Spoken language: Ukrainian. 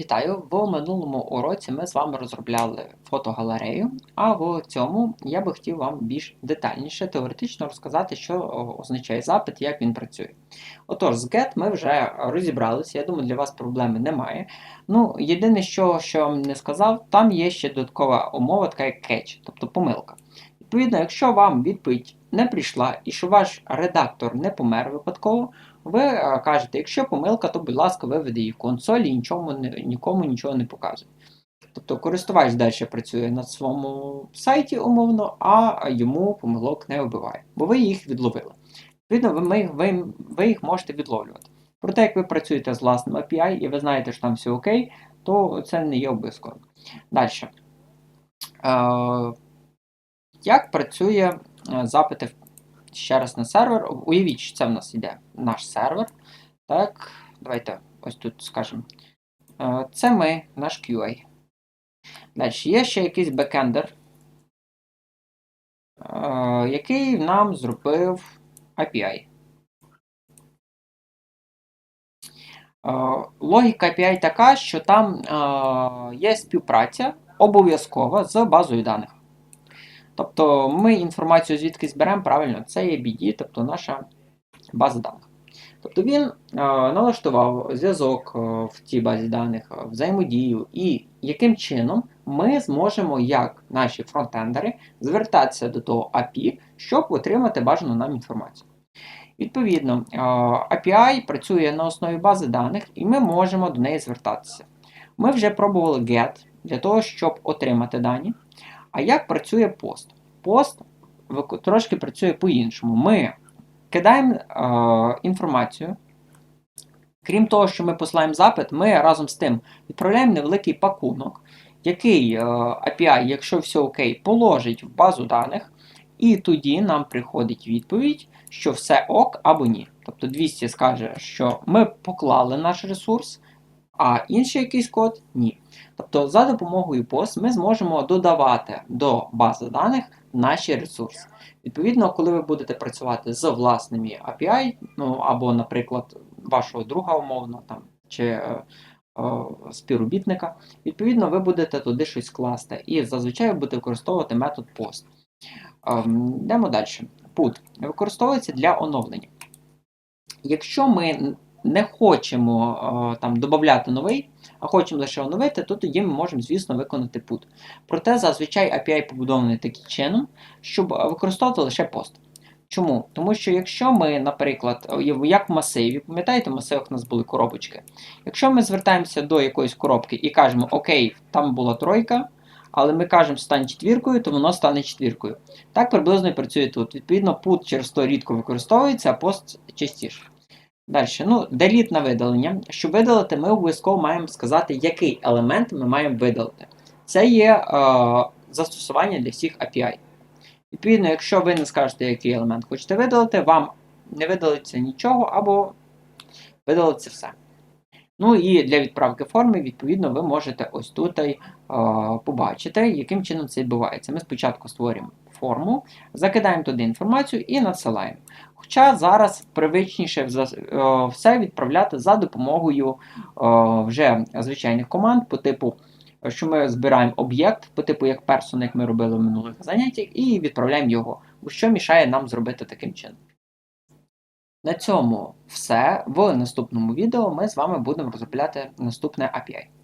Вітаю! В минулому уроці ми з вами розробляли фотогалерею, а в цьому я би хотів вам більш детальніше теоретично розказати, що означає запит і як він працює. Отож, з GET ми вже розібралися, я думаю, для вас проблеми немає. Ну, Єдине, що, що я вам не сказав, там є ще додаткова умова, така як catch, тобто помилка. Відповідно, якщо вам відповідь не прийшла і що ваш редактор не помер випадково, ви е, кажете, якщо помилка, то, будь ласка, виведи її в консоль і нічому, нікому нічого не показує. Тобто користувач далі працює на своєму сайті умовно, а йому помилок не вбиває, бо ви їх відловили. Відповідно, ви, ви, ви їх можете відловлювати. Проте, як ви працюєте з власним API і ви знаєте, що там все окей, то це не є обов'язково. Далі. Як працює е, запити ще раз на сервер. Уявіть, що це в нас йде наш сервер. Так, давайте ось тут скажемо. Е, це ми, наш QA. Далі є ще якийсь бекендер, е, який нам зробив API. Логіка API така, що там є співпраця обов'язкова з базою даних. Тобто ми інформацію звідки зберемо правильно, це є BD, тобто наша база даних. Тобто він е, налаштував зв'язок е, в цій базі даних, е, взаємодію, і яким чином ми зможемо, як наші фронтендери, звертатися до того API, щоб отримати бажану нам інформацію. Відповідно, е, API працює на основі бази даних, і ми можемо до неї звертатися. Ми вже пробували GET для того, щоб отримати дані. А як працює пост? Пост трошки працює по-іншому. Ми кидаємо е, інформацію. Крім того, що ми посилаємо запит, ми разом з тим відправляємо невеликий пакунок, який е, API, якщо все окей, положить в базу даних, і тоді нам приходить відповідь, що все ок або ні. Тобто 200 скаже, що ми поклали наш ресурс, а інший якийсь код ні. Тобто, за допомогою POST ми зможемо додавати до бази даних наші ресурси. Відповідно, коли ви будете працювати з власними API, ну або, наприклад, вашого друга умовно там, чи е, е, співробітника, відповідно, ви будете туди щось класти. І зазвичай будете використовувати метод POST. Е, йдемо далі. Put використовується для оновлення. Якщо ми не хочемо там додати новий, а хочемо лише оновити, то тоді ми можемо, звісно, виконати put. Проте зазвичай API побудований таким чином, щоб використовувати лише пост. Чому? Тому що якщо ми, наприклад, як в масиві, пам'ятаєте, в масивах у нас були коробочки. Якщо ми звертаємося до якоїсь коробки і кажемо, окей, там була тройка, але ми кажемо, стань четвіркою, то воно стане четвіркою. Так приблизно і працює тут. Відповідно, put через то рідко використовується, а пост частіше. Далі, ну, деліт на видалення. Щоб видалити, ми обов'язково маємо сказати, який елемент ми маємо видалити. Це є е, застосування для всіх API. Відповідно, якщо ви не скажете, який елемент хочете видалити, вам не видалиться нічого або видалиться все. Ну і для відправки форми, відповідно, ви можете ось тут е, побачити, яким чином це відбувається. Ми спочатку створюємо форму, закидаємо туди інформацію і надсилаємо. Хоча зараз привичніше е, все відправляти за допомогою е, вже звичайних команд по типу, що ми збираємо об'єкт, по типу як персон, як ми робили в минулих заняттях, і відправляємо його, що мішає нам зробити таким чином. На цьому все. В наступному відео ми з вами будемо розробляти наступне API.